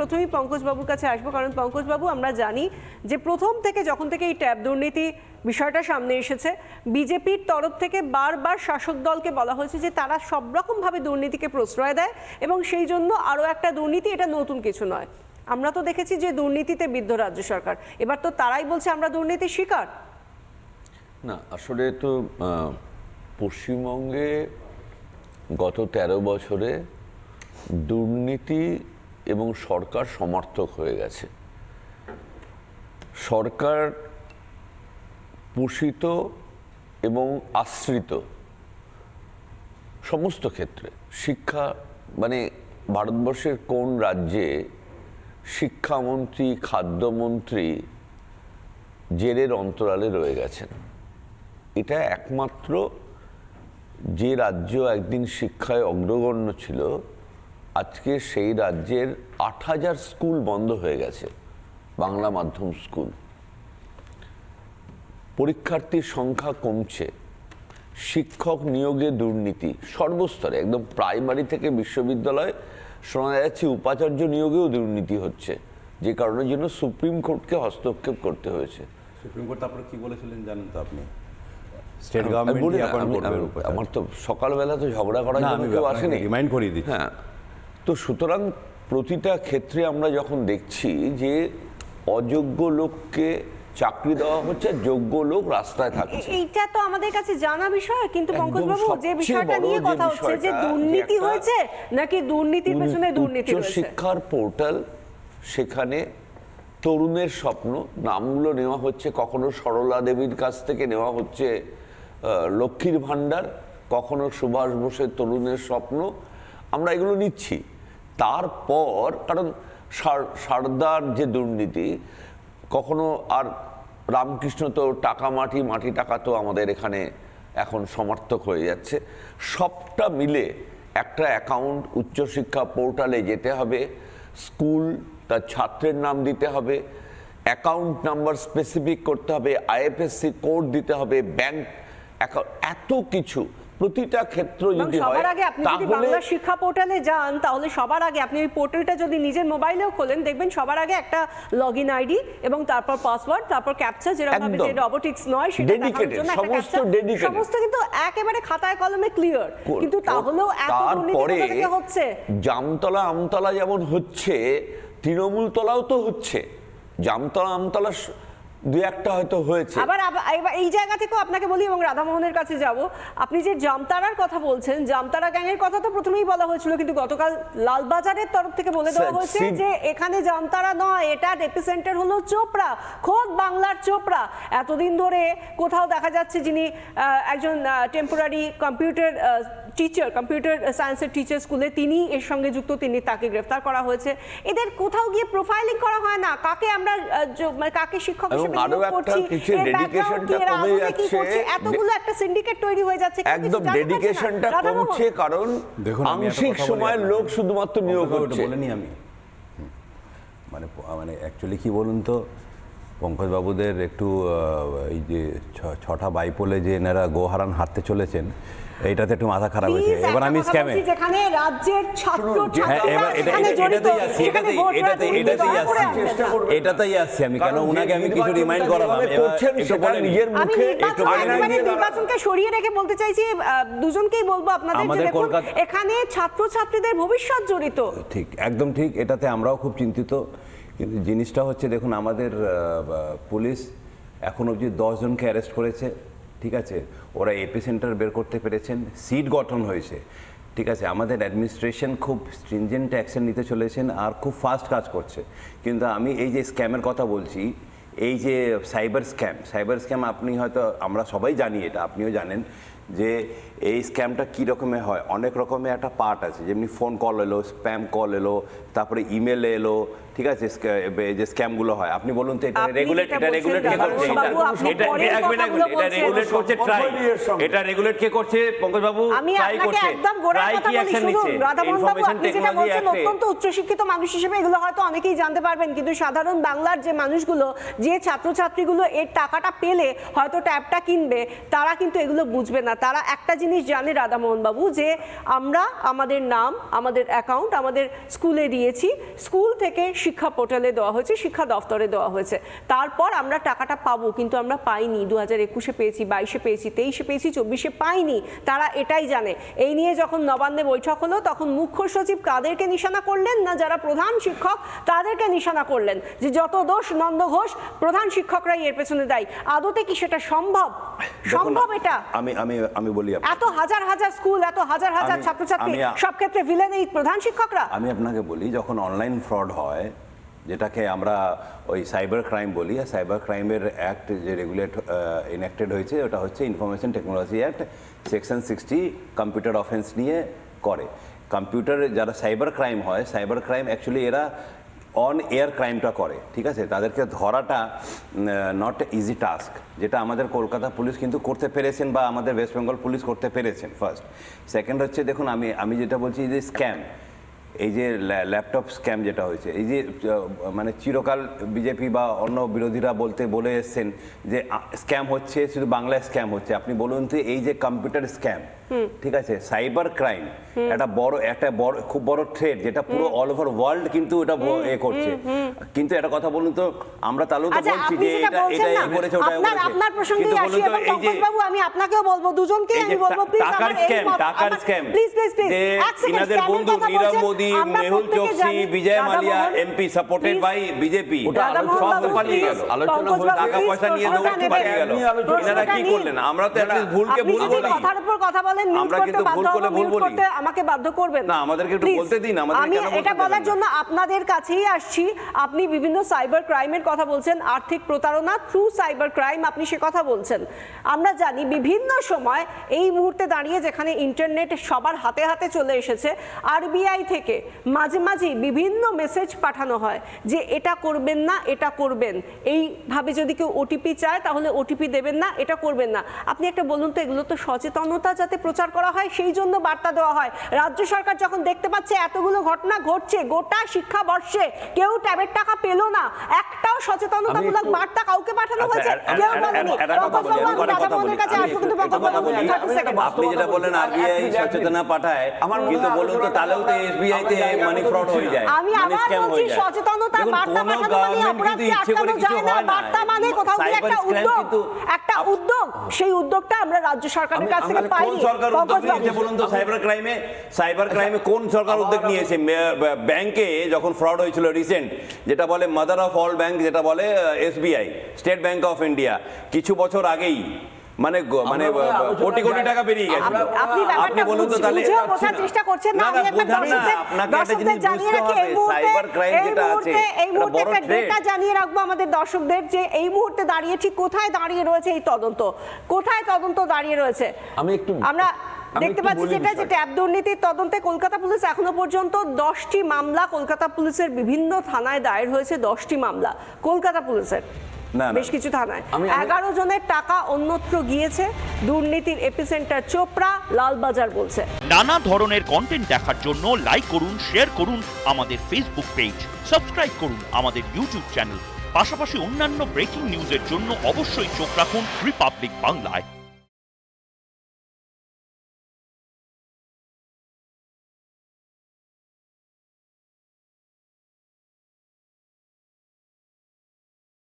প্রথমেই পঙ্কজবাবুর কাছে আসব, কারণ পঙ্কজবাবু, আমরা জানি যে প্রথম থেকে যখন থেকে এই ট্যাব দুর্নীতি বিষয়টা সামনে এসেছে, বিজেপির তরফ থেকে বারবার শাসক দলকে বলা হয়েছে যে তারা সব রকমভাবে দুর্নীতিকে প্রশ্রয় দেয় এবং সেই জন্য আরও একটা দুর্নীতি এটা নতুন কিছু নয়। আমরা তো দেখেছি যে দুর্নীতিতে বিদ্ধ রাজ্য সরকার। এবার তো তারাই বলছে আমরা দুর্নীতির শিকার। না, আসলে তো পশ্চিমবঙ্গে গত ১৩ বছরে দুর্নীতি এবং সরকার সমর্থক হয়ে গেছে। সরকার পোষিত এবং আশ্রিত সমস্ত ক্ষেত্রে। শিক্ষা মানে ভারতবর্ষের কোন রাজ্যে শিক্ষামন্ত্রী, খাদ্যমন্ত্রী জেলের অন্তরালে রয়ে গেছেন? এটা একমাত্র যে রাজ্য একদিন শিক্ষায় অগ্রগণ্য ছিল আজকে সেই রাজ্যের আট হাজার স্কুল বন্ধ হয়ে গেছে বাংলা মাধ্যম স্কুল। পরীক্ষার্থীর সংখ্যা কমছে শিক্ষক নিয়োগে দুর্নীতি সর্বস্তরে একদম প্রাইমারি থেকে বিশ্ববিদ্যালয় শোনা যাচ্ছে উপাচার্য নিয়োগেও দুর্নীতি হচ্ছে যে কারণের জন্য সুপ্রিম কোর্টকে হস্তক্ষেপ করতে হয়েছে। সুপ্রিম কোর্ট তারপরে কি বলেছিলেন জানেন তো আপনি? State government. আমার তো সকালবেলা তো ঝগড়া করার জন্য আমি কেউ আসেনি। remind করিয়ে দিচ্ছি। হ্যাঁ। তো সুতরাং প্রতিটা ক্ষেত্রে আমরা যখন দেখছি যে অযোগ্য লোককে চাকরি দেওয়া হচ্ছে যোগ্য লোক রাস্তায় থাকছে। এইটা তো আমাদের কাছে জানা বিষয় কিন্তু একদম পঙ্কজবাবু যে বিষয়টা নিয়ে কথা হচ্ছে যে দুর্নীতি হয়েছে নাকি দুর্নীতির পেছনে দুর্নীতি রয়েছে? শিক্ষার পোর্টাল সেখানে তরুণের স্বপ্ন নামগুলো নেওয়া হচ্ছে কখনো সরলা দেবীর কাছ থেকে নেওয়া হচ্ছে আহ, লক্ষ্মীর ভাণ্ডার কখনো সুভাষ বোসের তরুণের স্বপ্ন আমরা এগুলো নিচ্ছি। তারপর, কারণ সার- সারদার যে দুর্নীতি, কখনো আর রামকৃষ্ণ তো টাকা মাটি মাটি টাকা তো আমাদের এখানে এখন সমর্থক হয়ে যাচ্ছে। সবটা মিলে একটা অ্যাকাউন্ট উচ্চশিক্ষা পোর্টালে যেতে হবে স্কুল তার ছাত্রের নাম দিতে হবে অ্যাকাউন্ট নাম্বার স্পেসিফিক করতে হবে আইএফএসসি কোড দিতে হবে ব্যাংক অ্যাকাউন্ট এত কিছু। প্রতিটা ক্ষেত্র যদি হয় সবার আগে আপনি যদি বাংলা শিক্ষা পোর্টালে যান তাহলে সবার আগে আপনি ওই পোর্টালটা যদি নিজের মোবাইলেও খোলেন দেখবেন সবার আগে একটা লগ ইন আইডি এবং তারপর পাসওয়ার্ড তারপর ক্যাপচা যেরকম ভাবে যে রোবোটিক্স নয় সেটা দেখানোর জন্য একটা সমস্ত dedicated। সমস্ত কিন্তু একেবারে খাতায় কলমে ক্লিয়ার কিন্তু তাহলেও এত দুর্নীতি হচ্ছে? জামতলা আমতলা যেমন হচ্ছে তৃণমূল তলাও তো হচ্ছে। জামতলা আমতলা স- দু একটা হয়তো হয়েছে। আবার এই জায়গা থেকেও আপনাকে বলি এবং রাধামোহনের কাছে যাব। আপনি যে জামতারার কথা বলছেন জামতারা গ্যাংয়ের কথা তো প্রথমেই বলা হয়েছিল কিন্তু গতকাল লালবাজারের তরফ থেকে বলে দেওয়া হয়েছে যে এখানে জামতারা নয় এটা এপিসেন্টার হলো চোপড়া খোদ বাংলার চোপড়া। এতদিন ধরে কোথাও দেখা যাচ্ছে যিনি একজন টেম্পোরারি কম্পিউটার টিচার কম্পিউটার সায়েন্সের টিচার স্কুলে তিনি এর সঙ্গে যুক্ত তিনি তাকে গ্রেফতার করা হয়েছে। এদের কোথাও গিয়ে প্রোফাইলিং করা হয় না। কাকে আমরা মানে কাকে শিক্ষক হিসেবে নিয়োগ করছি এর কি, এরা কমে কি যাচ্ছে। করছে? এতগুলো একটা সিন্ডিকেট তৈরি হয়ে যাচ্ছে একদম ডেডিকেশনটা কমছে কারণ দেখুন, আংশিক সময়ের লোক শুধুমাত্র নিয়োগ হচ্ছে। বলে নিই আমি মানে মানে অ্যাকচুয়ালি কি বলুন তো? পঙ্কজবাবুদের একটু এই যে ছ- ছটা বাইপোলে যে এনারা গোহারান হাঁটতে চলেছেন এইটাতে একটু মাথা খারাপ হয়েছে। এবার আমি স্ক্যামে যেখানে রাজ্যের ছাত্র হ্যাঁ জড়িত, এটাতেই এটাতেই এটাতেই আসছি। এটাতেই আসছি আমি কেন কারণ উনাকে আমি কিছু রিমাইন্ড করালাম। একটু বলে নিজের মুখে একটু দাঁড়ান। নির্বাচনকে সরিয়ে রেখে বলতে চাইছি দুজনকেই বলব আপনাদের যে আমাদের দেখুন কলকাতা- এখানে ছাত্রছাত্রীদের ভবিষ্যৎ জড়িত। ঠিক একদম ঠিক এটাতে আমরাও খুব চিন্তিত। কিন্তু জিনিসটা হচ্ছে দেখুন আমাদের পুলিশ এখন অবধি দশজনকে অ্যারেস্ট করেছে। ঠিক আছে? ওরা এপি সেন্টার বের করতে পেরেছেন সিট গঠন হয়েছে। ঠিক আছে? আমাদের অ্যাডমিনিস্ট্রেশন খুব স্ট্রিনজেন্ট অ্যাকশন নিতে চলেছেন আর খুব ফাস্ট কাজ করছে। কিন্তু আমি এই যে স্ক্যামের কথা বলছি, এই যে সাইবার স্ক্যাম সাইবার স্ক্যাম আপনি হয়তো, আমরা সবাই জানি এটা, আপনিও জানেন যে এই স্ক্যামটা কী রকমের হয়? অনেক রকমের একটা পার্ট আছে। যেমনি ফোন কল এলো স্প্যাম কল এলো তারপরে ইমেল এলো ঠিক আছে? যে স্ক্যামগুলো হয়। আপনি বলুন তো এটা রেগুলেট এটা রেগুলেট কে করছে? এটা এটা রেগুলেট করছে ট্রাই এটা রেগুলেট কে করছে? পঙ্কজ বাবু আমি ট্রাই আপনাকে করছে। একদম গোড়ার ট্রাই কথা কি বলি অ্যাকশন শুনুন। নিচ্ছে? রাধামোহন বাবু ইনফরমেশন আপনি যেটা টেকনোলজি বলছেন অত্যন্ত উচ্চশিক্ষিত মানুষ হিসেবে এগুলো হয়তো অনেকেই জানতে পারবেন। কিন্তু সাধারণ বাংলার যে মানুষগুলো যে ছাত্রছাত্রীগুলো এর টাকাটা পেলে হয়তো ট্যাবটা কিনবে তারা কিন্তু এগুলো বুঝবে না। তারা একটা জিনিস জানে রাধামোহন বাবু যে আমরা আমাদের নাম আমাদের অ্যাকাউন্ট আমাদের স্কুলে দিয়েছি। স্কুল থেকে শিক্ষা পোর্টালে দেওয়া হয়েছে শিক্ষা দফতরে দেওয়া হয়েছে। তারপর আমরা টাকাটা পাবো কিন্তু আমরা পাইনি। দু হাজার একুশে পেয়েছি বাইশে পেয়েছি তেইশে পেয়েছি চব্বিশে পাইনি। তারা এটাই জানে। এই নিয়ে যখন নবান্নে বৈঠক হলো তখন মুখ্য সচিব কাদেরকে নিশানা করলেন না যারা প্রধান শিক্ষক তাদেরকে নিশানা করলেন যে যত দোষ নন্দ ঘোষ প্রধান শিক্ষকরাই এর পেছনে দায়ী। আদতে কি সেটা সম্ভব? সম্ভব এটা? আমি আমি আমি বলি এত হাজার হাজার স্কুল এত হাজার হাজার ছাত্রছাত্রী সব ক্ষেত্রে ভিলেন এই প্রধান শিক্ষকরা? আমি আপনাকে বলি যখন অনলাইন ফ্রড হয় যেটাকে আমরা ওই সাইবার ক্রাইম বলি আর সাইবার ক্রাইমের অ্যাক্ট যে রেগুলেট ইনেক্টেড হয়েছে ওটা হচ্ছে information technology act section sixty computer offence নিয়ে করে। কম্পিউটারে যারা সাইবার ক্রাইম হয় সাইবার ক্রাইম অ্যাকচুয়ালি এরা অন এয়ার ক্রাইমটা করে, ঠিক আছে? তাদেরকে ধরাটা নট ইজি টাস্ক যেটা আমাদের কলকাতা পুলিশ কিন্তু করতে পেরেছেন বা আমাদের ওয়েস্ট বেঙ্গল পুলিশ করতে পেরেছেন ফার্স্ট সেকেন্ড হচ্ছে, দেখুন, আমি আমি যেটা বলছি, যে স্ক্যাম এই যে ল্যাপটপ স্ক্যাম যেটা হয়েছে এই যে মানে চিরকাল বিজেপি বা অন্য বিরোধীরা বলতে বলে এসছেন যে স্ক্যাম হচ্ছে শুধু বাংলায় স্ক্যাম হচ্ছে। আপনি বলুন তো এই যে কম্পিউটার স্ক্যাম ঠিক আছে? সাইবার ক্রাইম একটা বড় একটা বড় খুব বড় থ্রেড যেটা পুরো অল ওভার ওয়ার্ল্ড কিন্তু এটা এ করছে। কিন্তু একটা কথা বলুন তো আমরা তাহলেও তো আচ্ছা বলছি যে এটা এটা এ করেছে ওটা আপনার। আপনার প্রসঙ্গেই কিন্তু আসি এবং এই যে পঙ্কজ বাবু আমি আপনাকেও বলব দুজনকেই এই আমি বলব প্লিজ টাকার স্ক্যাম টাকার স্ক্যাম প্লিজ প্লিজ প্লিজ যে ইনাদের বন্ধু Nirav Modi Mehul Choksi Vijay Mallya MP supported by BJP তো পালিয়ে গেল। আলোচনা বাবু, টাকা পয়সা নিয়ে দৌড়তে পালিয়ে গেল। এনারা কি করলেন? আমরা তো একটা ভুলকে ভুল বলি। কথার উপর কথা বলেন আমরা কিন্তু ভুল করলে ভুল বলি। আমাকে বাধ্য করবেন। না, আমাদেরকে একটু বলতে দিন, আমাদের আমি এটা বলার জন্য আপনাদের কাছেই আসছি। আপনি বিভিন্ন সাইবার ক্রাইমের কথা বলছেন আর্থিক প্রতারণা থ্রু সাইবার ক্রাইম আপনি সে কথা বলছেন। আমরা জানি বিভিন্ন সময় এই মুহূর্তে দাঁড়িয়ে যেখানে ইন্টারনেট সবার হাতে হাতে চলে এসেছে আরবিআই থেকে। মাঝে মাঝে বিভিন্ন মেসেজ পাঠানো হয় যে এটা করবেন না এটা করবেন এইভাবে যদি কেউ ওটিপি চায় তাহলে ওটিপি দেবেন না এটা করবেন না আপনি একটা বলুন তো এগুলো তো সচেতনতা যাতে প্রচার করা হয় সেই জন্য বার্তা দেওয়া হয় রাজ্য সরকার যখন দেখতে পাচ্ছে এতগুলো ঘটনা ঘটছে গোটা শিক্ষাবর্ষে কেউ ট্যাবের টাকা পেল না একটাও সচেতনতামূলক বার্তা কাউকে পাঠানো আচ্ছা, হয়েছে কেউ বলেনি আর- একটা কথা পঙ্কজ বলি, বাবু, আমি একটা কথা রাধামোহনের বলি, কাছে আমি আসব কিন্তু একটা পঙ্কজ কথা বাবু, বলি। 30 সেকেন্ড। আপনি যেটা বললেন আরবিআই সচেতনা পাঠায় আমার মনে কিন্তু বলুন তো তাহলেও তো এসবিআই মানি ফ্রড হয়ে যায়। আমি আবার বলছি সচেতনতা বার্তা পাঠানো মানে অপরাধকে আটকানো যায় না? বার্তা মানে কোথাও গিয়ে একটা উদ্যোগ একটা উদ্যোগ। সেই উদ্যোগটা আমরা রাজ্য সরকারের কাছ থেকে আমি- কোন সরকার উদ্যোগ নিয়েছে বলুন তো সাইবার ক্রাইমে সাইবার ক্রাইমে কোন সরকার উদ্যোগ নিয়েছে? ব্যাংকে যখন ফ্রড হয়েছিল রিসেন্ট যেটা বলে মাদার অফ অল ব্যাংক যেটা বলে SBI State Bank of India কিছু বছর আগেই মানে মানে কোটি কোটি টাকা বেরিয়ে গেছে। আপনি ব্যাপারটা বলুন তো তাহলে বোঝার চেষ্টা করছেন না আমি একটা দর্শকদের জানিয়ে রাখি এই মুহূর্তে এই মুহূর্তে এই মুহূর্তে একটা ডেটা জানিয়ে রাখব আমাদের দর্শকদের যে এই মুহূর্তে দাঁড়িয়ে ঠিক কোথায় দাঁড়িয়ে রয়েছে এই তদন্ত? কোথায় তদন্ত দাঁড়িয়ে রয়েছে? আমি একটু- আমরা দেখতে পাচ্ছি যেটা যে ট্যাব দুর্নীতির তদন্তে কলকাতা পুলিশ এখনও পর্যন্ত দশটি মামলা কলকাতা পুলিশের বিভিন্ন থানায় দায়ের হয়েছে দশটি মামলা। কলকাতা পুলিশের। বেশ কিছু থানায়। এগারো জনের টাকা অন্যত্র গিয়েছে দুর্নীতির এপিসেন্টার চোপড়া লালবাজার বলছে। নানা ধরনের কন্টেন্ট দেখার জন্য লাইক করুন শেয়ার করুন আমাদের ফেসবুক পেজ সাবস্ক্রাইব করুন আমাদের ইউটিউব চ্যানেল পাশাপাশি অন্যান্য ব্রেকিং নিউজের জন্য অবশ্যই চোখ রাখুন রিপাবলিক বাংলায়